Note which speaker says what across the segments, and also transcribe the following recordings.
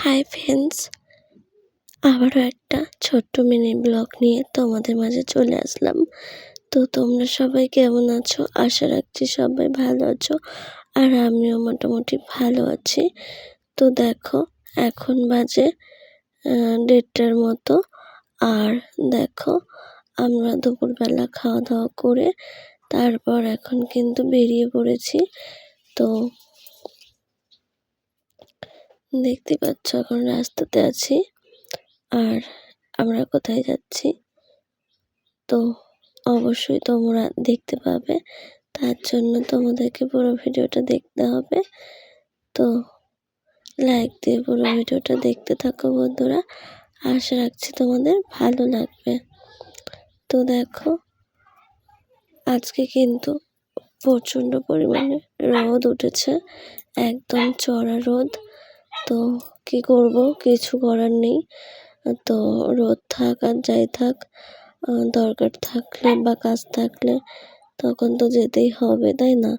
Speaker 1: Hi friends আবারও একটা ছোট্ট মিনি ব্লগ নিয়ে তোমাদের মাঝে চলে আসলাম। তো তোমরা সবাই কেমন আছো? আশা রাখছি সবাই ভালো আছো, আর আমিও মোটামুটি ভালো আছি। তো দেখো, এখন বাজে দেড়টার মতো। আর দেখো, আমরা দুপুরবেলা খাওয়া দাওয়া করে তারপর এখন কিন্তু বেরিয়ে পড়েছি। তো দেখতে পাচ্ছ, এখন রাস্তাতে আছি। আর আমরা কোথায় যাচ্ছি? তো অবশ্যই তোমরা দেখতে পাবে। তার জন্য তোমাদেরকে পুরো ভিডিওটা দেখতে হবে। তো লাইক দিয়ে পুরো ভিডিওটা দেখতে থাকো বন্ধুরা। আশা রাখছি তোমাদের ভালো লাগবে। তো দেখো, আজকে কিন্তু প্রচণ্ড পরিমাণে রোদ উঠেছে। একদম চড়া রোদ। তো কি করব? কিছু করার নেই। তো রোদ থাক আর যাই থাক দরকার থাকলে বা কাজ থাকলে তখন তো যেতেই হবে, তাই না?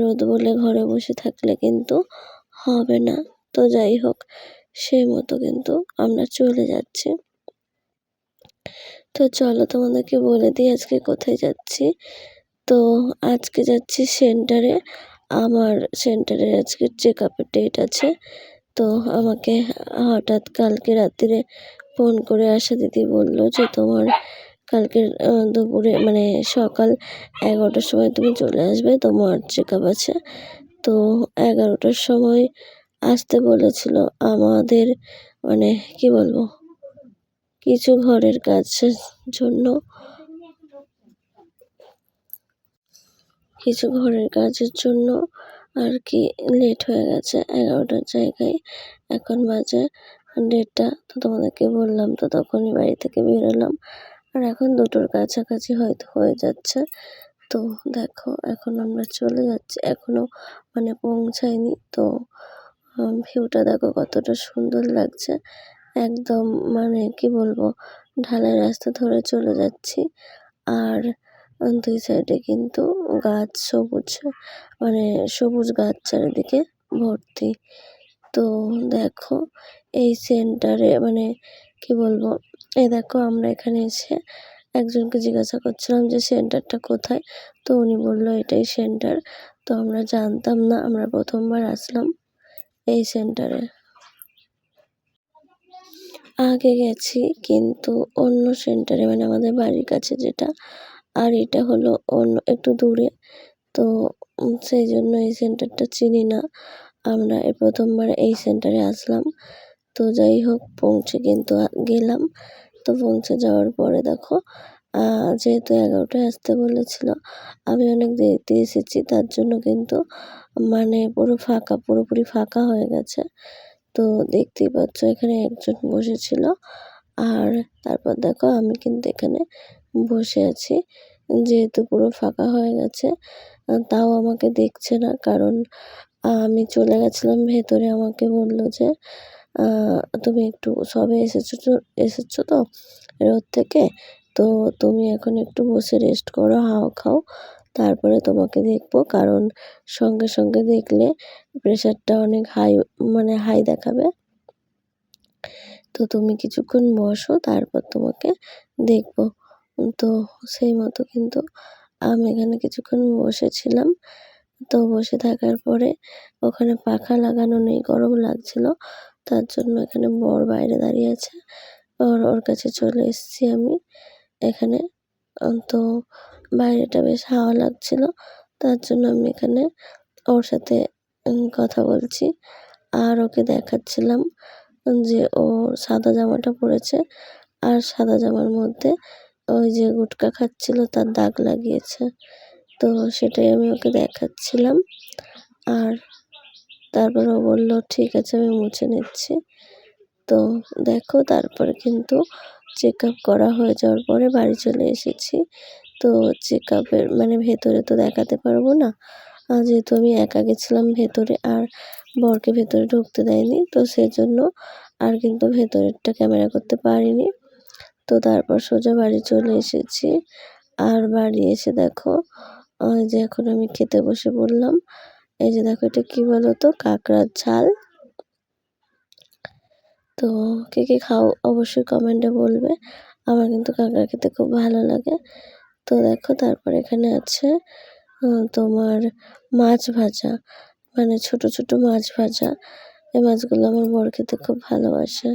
Speaker 1: রোদ বলে ঘরে বসে থাকলে কিন্তু হবে না। তো যাই হোক সেই মতো কিন্তু আমরা চলে যাচ্ছি। তো চলো তোমাদেরকে বলে দিই আজকে কোথায় যাচ্ছি। তো আজকে যাচ্ছি সেন্টারে। আমার সেন্টারে আজকে চেক আপের ডেট আছে। তো আমাকে হঠাৎ কালকে রাত্রিরে ফোন করে আশা দিদি বলল যে তোমার কালকে দুপুরে মানে সকাল এগারোটার সময় তুমি চলে আসবে, তোমার চেক আপ আছে। তো এগারোটার সময় আসতে বলেছিল আমাদের মানে কি বলব, কিছু ঘরের কাজের জন্য। কিছু ঘরের কাজের জন্য আর কি লেট হয়ে গেছে এগারোটার জায়গায়। এখন বাজে দেড়টা, তো তোমাদেরকে বললাম তো তখনই বাড়ি থেকে বেরোলাম আর এখন দুটোর কাছাকাছি হয়তো হয়ে যাচ্ছে। তো দেখো, এখন আমরা চলে যাচ্ছি। এখনও মানে পৌঁছায়নি। তো ভিউটা দেখো কতটা সুন্দর লাগছে। একদম মানে কি বলব, ঢালাই রাস্তা ধরে চলে যাচ্ছি। আর দুই সাইডে কিন্তু গাছ সবুজ মানে সবুজ গাছ চারিদিকে ভর্তি। তো দেখো, এই সেন্টারে মানে কি বলব, এই দেখো আমরা এখানে এসে একজনকে জিজ্ঞাসা করছিলাম যে সেন্টারটা কোথায়? তো উনি বলল এটাই সেন্টার তো আমরা জানতাম না, আমরা প্রথমবার আসলাম এই সেন্টারে আগে গেছি, কিন্তু অন্য সেন্টারে মানে আমাদের বাড়ির কাছে যেটা আর এটা হলো অন্য, একটু দূরে। তো সেই জন্য এই সেন্টারটা চিনি না। আমরা এই প্রথমবার এই সেন্টারে আসলাম। তো যাই হোক, পৌঁছে কিন্তু গেলাম। তো পৌঁছে যাওয়ার পরে দেখো যেহেতু এগারোটায় আসতে বলেছিল, আমি অনেক দেরিতে এসেছি, তার জন্য কিন্তু মানে পুরো ফাঁকা, পুরোপুরি ফাঁকা হয়ে গেছে। তো দেখতেই পাচ্ছ, এখানে একজন বসেছিল। আর তারপর দেখো, আমি কিন্তু এখানে বসে আছি। যেহেতু পুরো ফাঁকা হয়ে গেছে তাও আমাকে দেখছে না। কারণ আমি চলে গেছিলাম, ভেতরে আমাকে বলল যে তুমি একটু সবে এসেছ তো এসেছ তো রোদ থেকে? তো তুমি এখন একটু বসে রেস্ট করো হাওয়া খাও, তারপরে তোমাকে দেখব। কারণ, সঙ্গে সঙ্গে দেখলে প্রেশারটা অনেক হাই মানে হাই দেখাবে। তো তুমি কিছুক্ষণ বসো, তারপর তোমাকে দেখব। তো সেই মতো কিন্তু আমি এখানে কিছুক্ষণ বসেছিলাম। তো বসে থাকার পরে ওখানে পাখা লাগানো নেই, গরম লাগছিল। তার জন্য এখানে বর বাইরে দাঁড়িয়ে আছে। ওর ওর কাছে চলে এসেছি আমি এখানে। তো বাইরেটা বেশ হাওয়া লাগছিল। তার জন্য আমি এখানে ওর সাথে কথা বলছি। আর ওকে দেখাচ্ছিলাম যে ও সাদা জামাটা পরেছে। আর সাদা জামার মধ্যে ওই যে গুটকা খাচ্ছিল, তার দাগ লাগিয়েছে। তো সেটাই আমি ওকে দেখাচ্ছিলাম। আর তারপর ও বলল, ঠিক আছে, আমি মুছে নিচ্ছি। তো দেখো, তারপরে কিন্তু চেক আপ করা হয়ে যাওয়ার পরে বাড়ি চলে এসেছি। তো চেক আপের মানে ভেতরে তো দেখাতে পারব না। যেহেতু আমি একা গেছিলাম ভেতরে, আর বরকে ভেতরে ঢুকতে দেয়নি, তো সেজন্য আর কিন্তু ভেতরেরটা ক্যামেরা করতে পারিনি। তো তারপর সোজা বাড়ি চলে এসেছি। আর বাড়ি এসে দেখো, ওই যে এখন আমি খেতে বসে পড়লাম। এই যে দেখো, এটা কী বলো তো কাঁকড়ার ঝাল। তো কে কে খাও অবশ্যই কমেন্টে বলবে। আমার কিন্তু কাঁকড়া খেতে খুব ভালো লাগে। তো দেখো, তারপর এখানে আছে তোমার মাছ ভাজা। মানে ছোট ছোট মাছ ভাজা। এই মাছগুলো আমার বর খেতে খুব ভালোবাসে।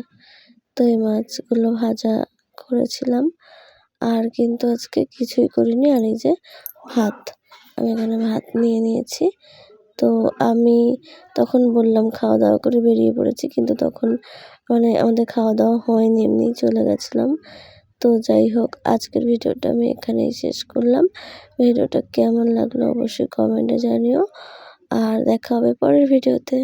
Speaker 1: তো এই মাছগুলো ভাজা করেছিলাম। আর কিন্তু আজকে কিছুই করিনি। আর এই যে ভাত, আমি এখানে ভাত নিয়ে নিয়েছি। তো আমি তখন বললাম খাওয়া দাওয়া করে বেরিয়ে পড়েছি। কিন্তু তখন মানে আমাদের খাওয়া দাওয়া হয়নি, এমনি চলে গেছিলাম। তো যাই হোক, আজকের ভিডিওটা আমি এখানেই শেষ করলাম। ভিডিওটা কেমন লাগল অবশ্যই কমেন্টে জানিও। আর দেখা হবে পরের ভিডিওতে।